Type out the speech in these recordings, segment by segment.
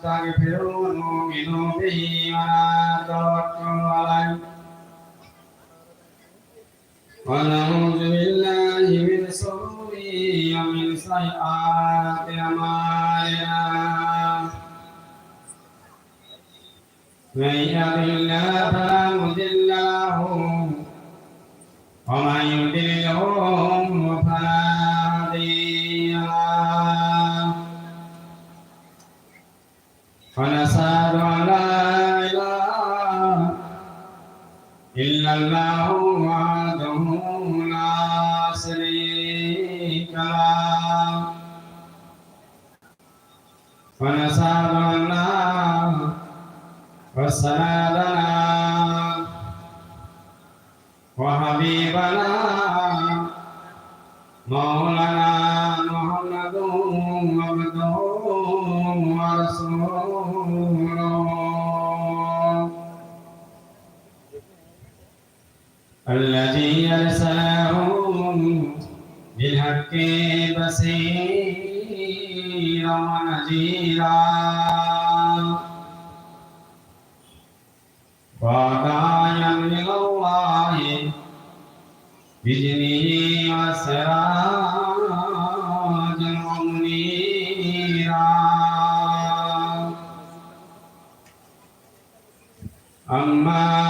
ونستغفره ونؤمن به ونتوكل عليه ونعوذ بالله من شرور ومن سيئات أعمالنا من يهد الله فلا مضل له ومن يضلله ونسأل لا إله إلا الله وحده لا شريك له ونسأل الله وسلامنا وحبيبنا بصيرا ونذيرا وداعيا إلى الله بإذنه وسراجا منيرا أما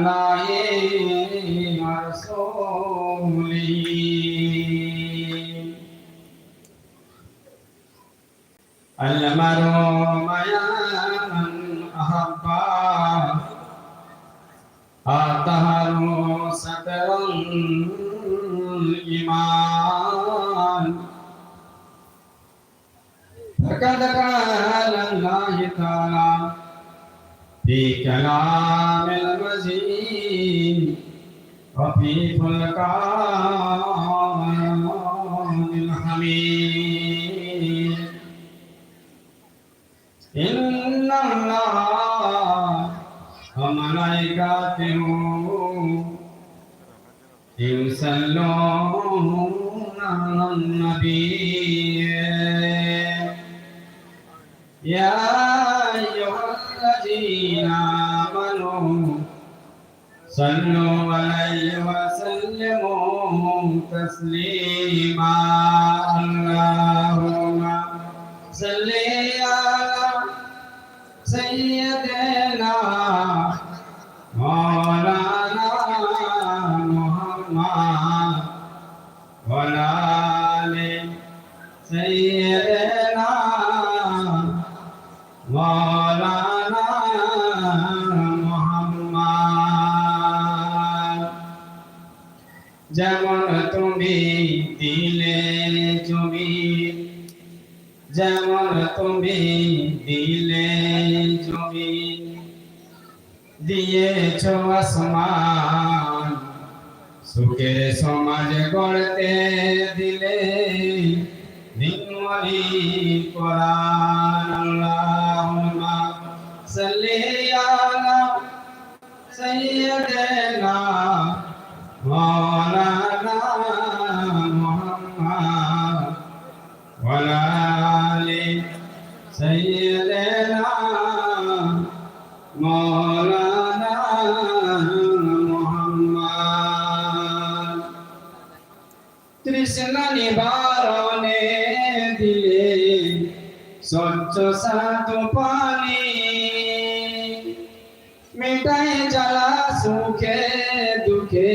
من الله ورسوله المرء من أحب أطهر ستر الإيمان فقد قال الله تعالى في كلام المزيد وفي فلقان الحميد. إن الله وملائكته يصلون على النبي. يا صلوا عليه وسلموا تسليما اللهم صل على سيدنا مولانا محمد وعلى آل سيدنا দিলে জমিন যেমন তুমি দিলে জমিন দিয়েছ আসমান সুখের সমাজ গড়তে দিলে নির্মলি কোরআন মাওলানা মুহাম্মদ। তৃষ্ণা নিবারণে দিলে স্বচ্ছ সাত পানি মিটাই জ্বালা সুখে দুঃখে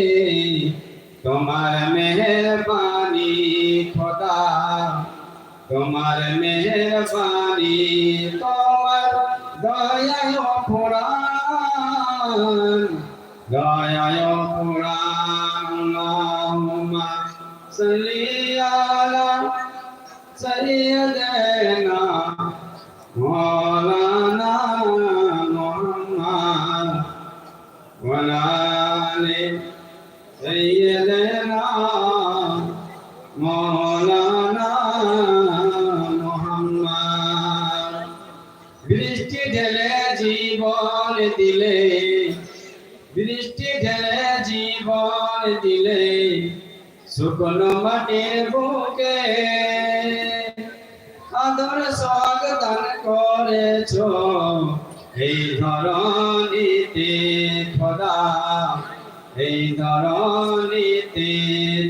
তোমার মেহরবানি খোদা, তোমার মেহরবানি তোমার দয়ায় পুরাণ দয়ায় পুরাণ আল্লাহুম্মা সাল্লি আলা সাইয়্যিদিনা মাওলানা মুহাম্মদ ওয়ালা আলি সাইয়্যিদিনা মাওলানা জীবন দিলে, বৃষ্টি ঢেলে জীবন দিলে, শুকনো মাটির বুকে আদর সগ করেছ। এই ধরণীতে খোদা, এই ধরণীতে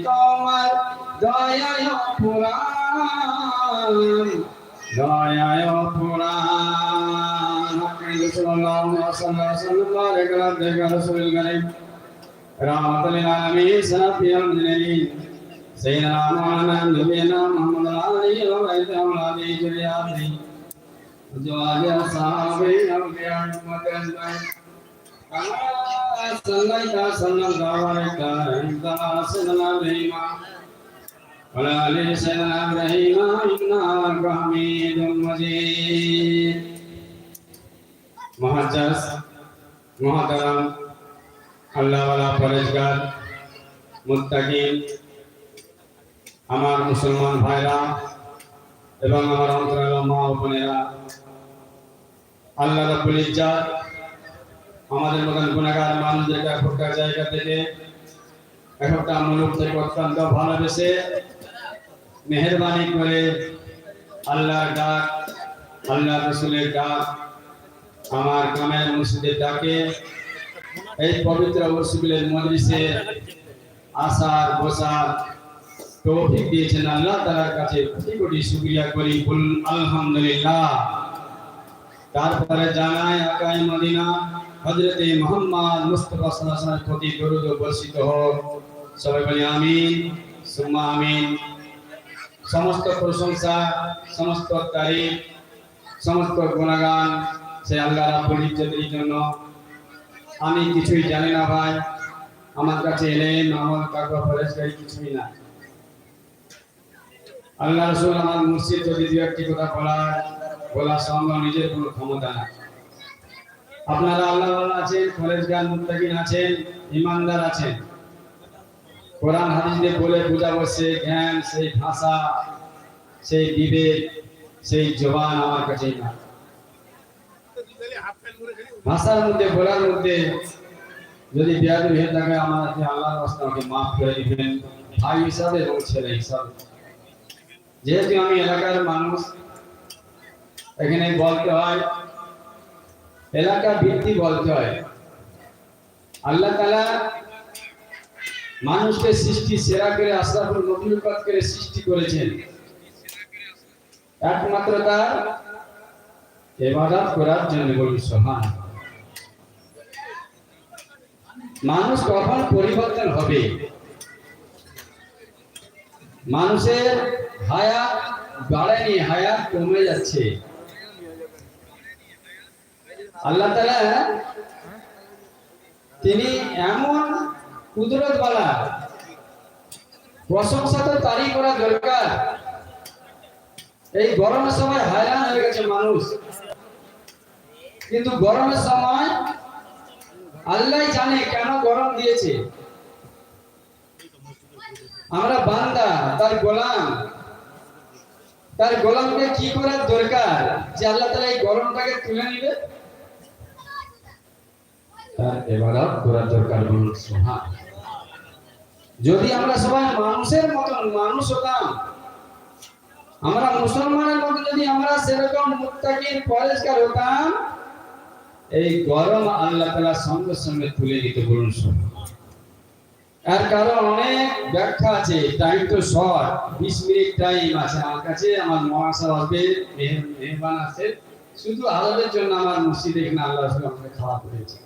তোমার দয়ায় পুরাণ দয়ায় পুরাণ। sallallahu alaihi وبارك على عبدك ورسولك الكريم رحمة للعالمين سلفي المجنين سيدنا مولانا نبينا محمد عليه وبيت أولاده جرياته وزواج أصحابه أولياء أمة أجمعين كما صليت وسلمت وباركت على سيدنا إبراهيم وعلى آل سيدنا إبراهيم إنك حميد مجيد মহাজাজ মহাতারাম আল্লাহওয়ালা পরেশগার, মুত্তাকিন, আমার মুসলমান ভাইরা এবং আমার অন্তরাল মা বোনেরা, আল্লাহ রাব্বুল ইজ্জাত আমাদের মতন গুণাগার মানুষদেরকে এখনকার জায়গা থেকে একটা মুলুক থেকে অত্যন্ত ভালোবেসে মেহরবানি করে আল্লাহর ডাক আল্লাহ রসুলের ডাক আমার কামের মসজিদের ডাকে। এই পবিত্র ওরসুবিলের মজলিসে আসার, বসার তৌফিক দিয়েছেন আল্লাহ তাআলার কাছে কোটি কোটি শুকরিয়া করি। বল আলহামদুলিল্লাহ। তারপরে জানাই আকাই মদিনা, হযরতে মুহাম্মদ মুস্তাফা সাল্লাল্লাহু প্রতি দরুদ বর্ষিত হোক। সবাই বলি, আমিন। সুম্মা আমিন। সমস্ত প্রশংসা, সমস্ত তারিফ, সমস্ত গুণগান সে আল্লাহ রাব্বুল ইজ্জতের জন্য। আমি কিছুই জানি না ভাই, আমার কাছে এলেন, আমার কাকা ফরেস্টারি কিছুই না আল্লাহ রসুল আমার মসজিদ যদি দু একটি কথা বলার বলা সম্ভব নিজের কোনো ক্ষমতা না আপনারা আল্লাহ আছেন ফরেজ গান মুত্তাকিন আছেন ইমানদার আছেন। কোরআন হাদিস বলে পূজা বসে জ্ঞান, সেই ভাষা, সেই বিবেক, সেই জবান আমার কাছে না ভাষার মধ্যে, বলার মধ্যে যদি বেয়াদবি হয়ে থাকে আমাকে আল্লাহর রাস্তা আমাকে মাফ করে দিবেন, ভাই হিসাবে এবং ছেলে হিসাবে। যেহেতু আমি এলাকার মানুষ, এখানে বলতে হয়, এলাকা ভিত্তি বলতে হয়, আল্লাহ তালা মানুষকে সৃষ্টি, সেরা করে, আশরাফুল মখলুকাত করে সৃষ্টি করেছেন। একমাত্র তার ইবাদত করার জন্য বলুন সমান মানুষ কখন পরিবর্তন হবে মানুষের হায়াত বাড়েনি হায়াত কমে যাচ্ছে আল্লাহ তাআলা তিনি এমন কুদরত বালা প্রশংসা তো তারই করা দরকার এই গরমের সময় হায়রান হয়ে গেছে মানুষ কিন্তু গরমের সময় আল্লাহ জানে কেন গরম দিয়েছে। আমরা বান্দা, তার গোলাম। তার গোলামকে কি করার দরকার যে আল্লাহ তালা এই গরমটাকে তুলে নিবে? তার করার দরকার যদি আমরা সবাই মানুষের মতন মানুষ হতাম, আমরা মুসলমানের মতো যদি আমরা সেরকম মুত্তাকির পরেশকার হতাম এই গরম আল্লাহ তালা সঙ্গে সঙ্গে তুলে নিতে বলুন এর কারণ অনেক ব্যাখ্যা আছে টাইম তো শর্ট বিশ মিনিট টাইম আছে। আমার কাছে আমার মহাশয় আসবে মেহমান আছে। শুধু আলাদের জন্য আমার মসজিদে এখানে আল্লাহ আমাকে খাওয়া করেছে।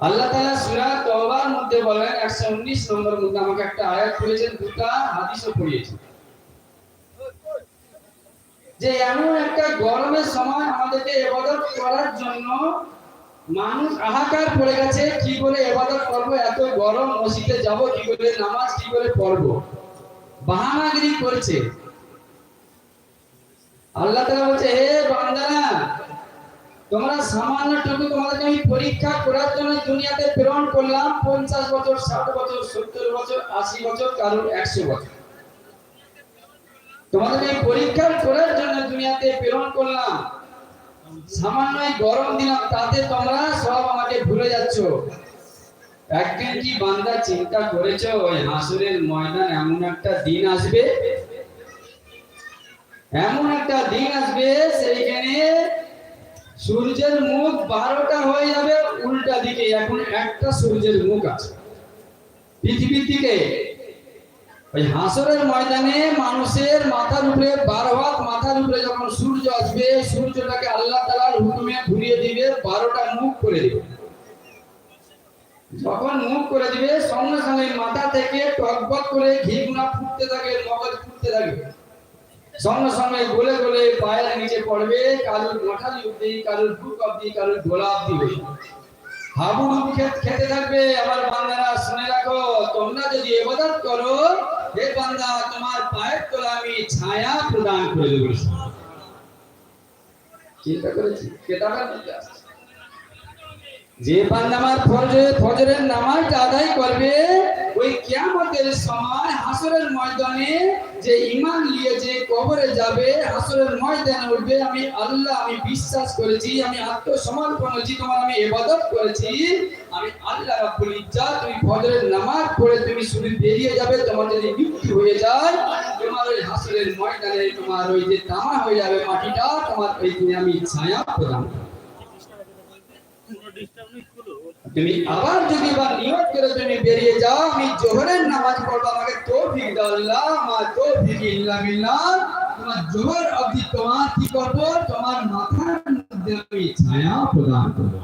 আল্লাহ তাআলা সূরা তওবার মধ্যে বলেন 119 নম্বর মধ্যে আমাকে একটা আয়াত করেছেন, দুটা হাদিসও পড়িয়েছেন। যে এমন একটা গরমের সময় আমাদেরকে ইবাদত করার জন্য মানুষ হাহাকার পড়ে গেছে, কি করে ইবাদত করব? এত গরম, মসজিদে যাব, কি করে নামাজ, কি করে পড়ব? বাহানাগিরি করছে। আল্লাহ তাআলা বলছে, হে বান্দারা, তোমরা সামান্যটুকু তোমাদেরকে আমি পরীক্ষা করার জন্য দুনিয়াতে প্রেরণ করলাম, পঞ্চাশ বছর, ষাট বছর, সত্তর বছর, আশি বছর, কারোর একশো বছর। তোমাদেরকে আমি পরীক্ষা করার জন্য দুনিয়াতে প্রেরণ করলাম। সামান্য গরম দিলাম, তাতে তোমরা সব আমাকে ভুলে যাচ্ছ। একদিন কি বান্দা চিন্তা করেছ, ওই হাসুরের ময়দান এমন একটা দিন আসবে? এমন একটা দিন আসবে, সেইখানে সূর্যের মুখ বারোটা হয়ে যাবে, উল্টা দিকে এখন একটা সূর্যের মুখ আছে। পৃথিবীর দিকে ওই হাসরের ময়দানে মানুষের মাথার উপরে বারো হাত মাথার উপরে যখন সূর্য আসবে, সূর্যটাকে আল্লাহ তালার হুকুমে ঘুরিয়ে দিবে, বারোটা মুখ করে দিবে। যখন মুখ করে দিবে, সঙ্গে সঙ্গে মাথা থেকে টকবক করে ঘি গুণা ফুটতে থাকে, মগজ ফুটতে থাকে। সঙ্গে সঙ্গে গোলে গোলে পায়ের নিচে পড়বে, কারুর মাথা অব্দি কারুর বুক অব্দি কারুর গোলা অব্দি হয়ে। খেতে থাকবে, আমার বান্দারা শুনে রাখো, তোমরা যদি করো, হে বান্দা, তোমার পায়ের তোলা আমি ছায়া প্রদান করে দেবো চিন্তা করেছি, কেতাবের মধ্যে। যে বান্দা আমার ফজরের নামাজ আদায় করবে ওই কিয়ামতের সময় হাসরের ময়দানে যে ইমান নিয়ে যে কবরে যাবে, হাসরের ময়দানে উঠবে, আমি আল্লাহ, আমি বিশ্বাস করেছি, আমি আত্মসমর্পণ করেছি, তোমার আমি ইবাদত করেছি, আমি আল্লাহ রাব্বুল ইজ্জাত, তুমি ফজরের নামাজ পড়ে তুমি শুধু বেরিয়ে যাবে, তোমার যদি মৃত্যু হয়ে যায়, তোমার ওই হাসরের ময়দানে তোমার ওই যে তামা হয়ে যাবে মাটিটা, তোমার ওই আমি ছায়া প্রদান করব। তুমি আবার যদি বা নিয়ত করে তুমি বেরিয়ে যাও, আমি জোহরের নামাজ পড়ব, আমাকে তৌফিক দাও, আল্লাহ, আমার তৌফিক ইল্লা বিল্লাহ। তোমার জোহর অবধি তোমার কি করব? তোমার মাথার মধ্যে আমি ছায়া প্রদান করব।